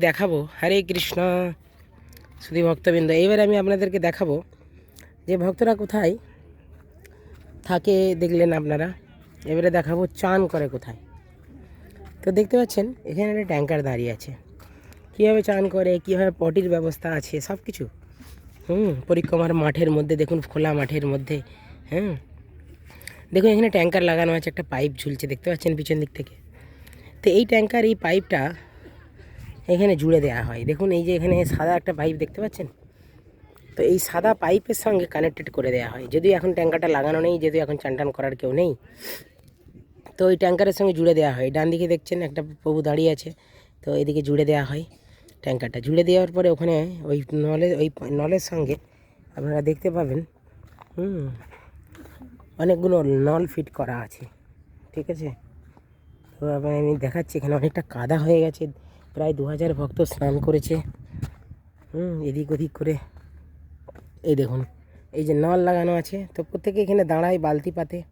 দেখাবো। হরে কৃষ্ণ। শুধু ভক্তবৃন্দ। এবারে আমি আপনাদেরকে দেখাবো যে ভক্তরা কোথায় থাকে, দেখলেন আপনারা। এবারে দেখাবো চান করে কোথায়। তো দেখতে পাচ্ছেন, এখানে একটা ট্যাঙ্কার দাঁড়িয়ে আছে। কীভাবে চান করে, কীভাবে পটির ব্যবস্থা আছে সব কিছু হুম, পরিক্রমার মাঠের মধ্যে, দেখুন খোলা মাঠের মধ্যে। হ্যাঁ দেখুন এখানে ট্যাঙ্কার লাগানো আছে, একটা পাইপ ঝুলছে, দেখতে পাচ্ছেন পিছন দিক থেকে। তো এই ট্যাঙ্কার, এই পাইপটা এখানে জুড়ে দেওয়া হয়। দেখুন, এই যে এখানে সাদা একটা পাইপ দেখতে পাচ্ছেন? তো এই সাদা পাইপের সঙ্গে কানেক্টেড করে দেওয়া হয়। যদিও এখন ট্যাঙ্কারটা লাগানো নেই, যদিও এখন চান করার কেউ নেই। তো ওই ট্যাঙ্কারের সঙ্গে জুড়ে দেওয়া হয়। ডান দিকে দেখছেন, একটা প্রভু দাঁড়িয়ে আছে। তো এদিকে জুড়ে দেওয়া হয় ট্যাঙ্কারটা। জুড়ে দেওয়ার পরে ওখানে ওই নলে, ওই নলের সঙ্গে আপনারা দেখতে পাবেন, হুম, অনেকগুলো নল ফিট করা আছে। ঠিক আছে? তো আমি দেখাচ্ছি, এখানে অনেকটা কাদা হয়ে গেছে। প্রায় দু হাজার ভক্ত স্নান করেছে। হুম, এদিক ওদিক করে। এই দেখুন, এই যে নল লাগানো আছে, তো প্রত্যেকে এখানে দাঁড়ায় বালতি পাতে।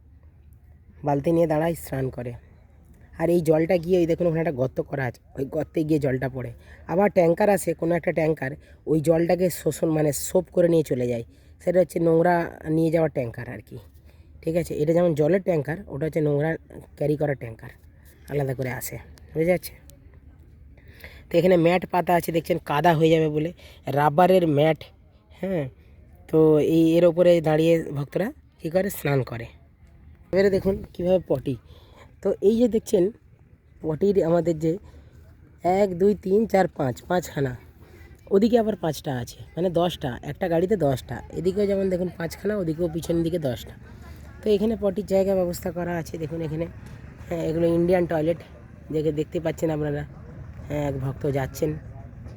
বালতি নিয়ে দাঁড়ায় স্নান করে। আর এই জলটা গিয়ে ওই দেখুন, ওখানে একটা গর্ত করা আছে। ওই গর্তে গিয়ে জলটা পড়ে। আবার ট্যাঙ্কার আসে কোনো একটা ট্যাঙ্কার, ওই জলটাকে শোষণ মানে সোপ করে নিয়ে চলে যায়। সেটা হচ্ছে নোংরা নিয়ে যাওয়ার ট্যাঙ্কার আর কি। ঠিক আছে? এটা যেমন জলের ট্যাঙ্কার, ওটা হচ্ছে নোংরা ক্যারি করার ট্যাঙ্কার। আলাদা করে আসে। বুঝে যাচ্ছে? তো এখানে ম্যাট পাতা আছে, দেখছেন কাদা হয়ে যাবে বলে। রাবারের ম্যাট হ্যাঁ? তো এই, এর ওপরে দাঁড়িয়ে ভক্তরা কী করে? স্নান করে। এবারে দেখুন কীভাবে পটি। তো এই যে দেখছেন, পটির আমাদের যে এক, দুই, তিন, চার, পাঁচ, পাঁচখানা। ওদিকে আবার পাঁচটা আছে মানে দশটা। একটা গাড়িতে দশটা। এদিকেও যেমন দেখুন পাঁচখানা, ওদিকেও পিছন দিকে দশটা। তো এখানে পটির জায়গা ব্যবস্থা করা আছে। দেখুন এখানে হ্যাঁ এগুলো ইন্ডিয়ান টয়লেট দেখে দেখতে পাচ্ছেন আপনারা। এক ভক্ত যাচ্ছেন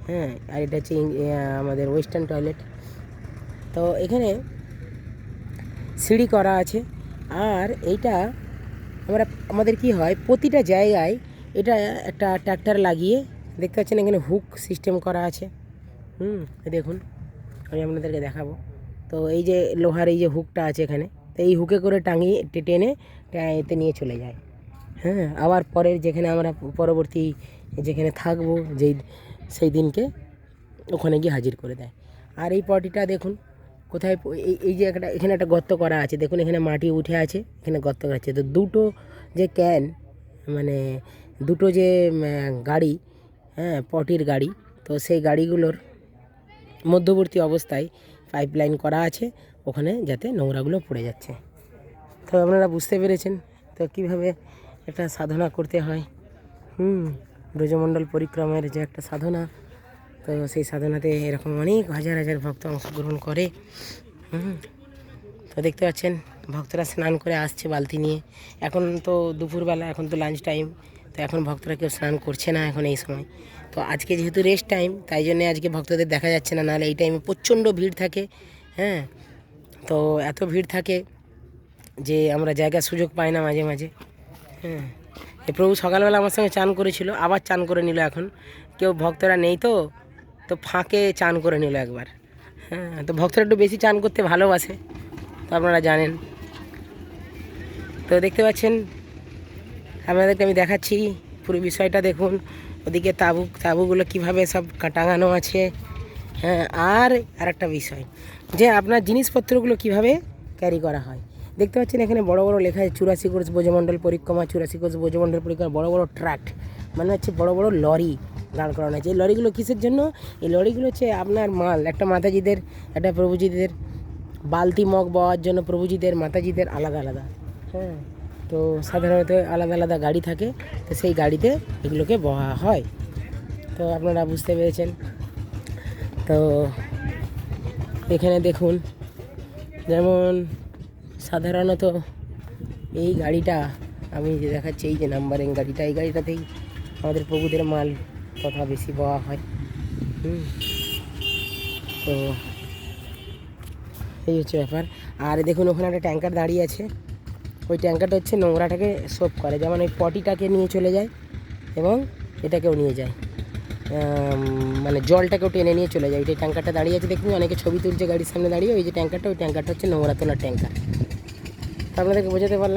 হ্যাঁ আর এটা হচ্ছে ইং- আমাদের ওয়েস্টার্ন টয়লেট। তো এখানে সিঁড়ি করা আছে, আর এইটা আমরা আমাদের কি হয়, প্রতিটা জায়গায় এটা একটা ট্র্যাক্টর লাগিয়ে দেখতে পাচ্ছেন এখানে হুক সিস্টেম করা আছে। হুম দেখুন, আমি আপনাদেরকে দেখাবো। তো এই যে লোহার এই যে হুকটা আছে এখানে, তো এই হুকে করে টাঙিয়ে টেনে এতে নিয়ে চলে যায়। হ্যাঁ আবার পরের যেখানে আমরা পরবর্তী যেখানে থাকব, যেই, সেই দিনকে ওখানে গিয়ে হাজির করে দেয়। আর এই পটিটা দেখুন, কোথায় এই এই যে একটা, এখানে একটা গর্ত করা আছে। দেখুন, এখানে মাটি উঠে আছে, এখানে গর্ত করা আছে। তো দুটো যে ক্যান মানে দুটো যে গাড়ি হ্যাঁ পটির গাড়ি, তো সেই গাড়িগুলোর মধ্যবর্তী অবস্থায় পাইপ লাইন করা আছে, ওখানে যাতে নোংরাগুলো পড়ে যাচ্ছে। তো আপনারা বুঝতে পেরেছেন, তো কীভাবে একটা সাধনা করতে হয়। হুম, ব্রজমণ্ডল পরিক্রমের যে একটা সাধনা, তো সেই সাধনাতে এরকম অনেক হাজার হাজার ভক্ত অংশগ্রহণ করে। হুম, তো দেখতে পাচ্ছেন, ভক্তরা স্নান করে আসছে বালতি নিয়ে। এখন তো দুপুরবেলা, এখন তো লাঞ্চ টাইম তো এখন ভক্তরা কেউ স্নান করছে না এখন এই সময়। তো আজকে যেহেতু রেস্ট টাইম তাই জন্যে আজকে ভক্তদের দেখা যাচ্ছে না, নাহলে এই টাইমে প্রচণ্ড ভিড় থাকে। হ্যাঁ তো এত ভিড় থাকে যে আমরা জায়গার সুযোগ পাই না মাঝে মাঝে। হ্যাঁ। প্রভু সকালবেলা আমার সঙ্গে চান করেছিল, আবার চান করে নিল এখন। কেউ ভক্তরা নেই তো তো ফাঁকে চান করে নিল একবার। হ্যাঁ তো ভক্তরা একটু বেশি চান করতে ভালোবাসে, তো আপনারা জানেন। তো দেখতে পাচ্ছেন, আপনাদেরকে আমি দেখাচ্ছি পুরো বিষয়টা দেখুন। ওদিকে তাবু, তাবুগুলো কীভাবে সব টাঙানো আছে। হ্যাঁ আর আরেকটা বিষয়, যে আপনার জিনিসপত্রগুলো কীভাবে ক্যারি করা হয়। দেখতে পাচ্ছেন এখানে বড় বড় লেখা আছে, চুরাশি কোর্স বোঝমণ্ডল পরিক্রমা, চুরাশি কোর্স বোঝমণ্ডল পরিক্রমা, বড় বড় ট্রাক মানে হচ্ছে বড় বড় লরি দাঁড় করানো আছে। এই লরিগুলো কিসের জন্য? এই লরিগুলো হচ্ছে আপনার মাল, একটা মাতাজিদের, একটা প্রভুজিদের, বালতি মগ বওয়ার জন্য প্রভুজিদের, মাতাজিদের আলাদা আলাদা। হ্যাঁ তো সাধারণত আলাদা আলাদা গাড়ি থাকে, তো সেই গাড়িতে এগুলোকে বহা হয়। তো আপনারা বুঝতে পেরেছেন। তো এখানে দেখুন, যেমন সাধারণত এই গাড়িটা আমি যে দেখাচ্ছি, এই যে নাম্বারিং গাড়িটা, এই গাড়িটাতেই আমাদের প্রভুদের মাল তথা বেশি বওয়া হয়। তো এই হচ্ছে ব্যাপার। আর দেখুন, ওখানে একটা ট্যাঙ্কার দাঁড়িয়ে আছে। ওই ট্যাঙ্কারটা হচ্ছে নোংরাটাকে সোপ করে, যেমন ওই পটিটাকে নিয়ে চলে যায় এবং এটাকেও নিয়ে যায়। মানে জলটাকেও টেনে নিয়ে চলে যায়। ওই ট্যাঙ্কারটা দাঁড়িয়ে আছে, দেখুন, অনেকে ছবি তুলছে গাড়ির সামনে দাঁড়িয়ে, ওই যে ট্যাঙ্কারটা, ওই ট্যাঙ্কারটা হচ্ছে নোংরা তোলার ট্যাঙ্কার। আপনাদেরকে বোঝাতে পারলাম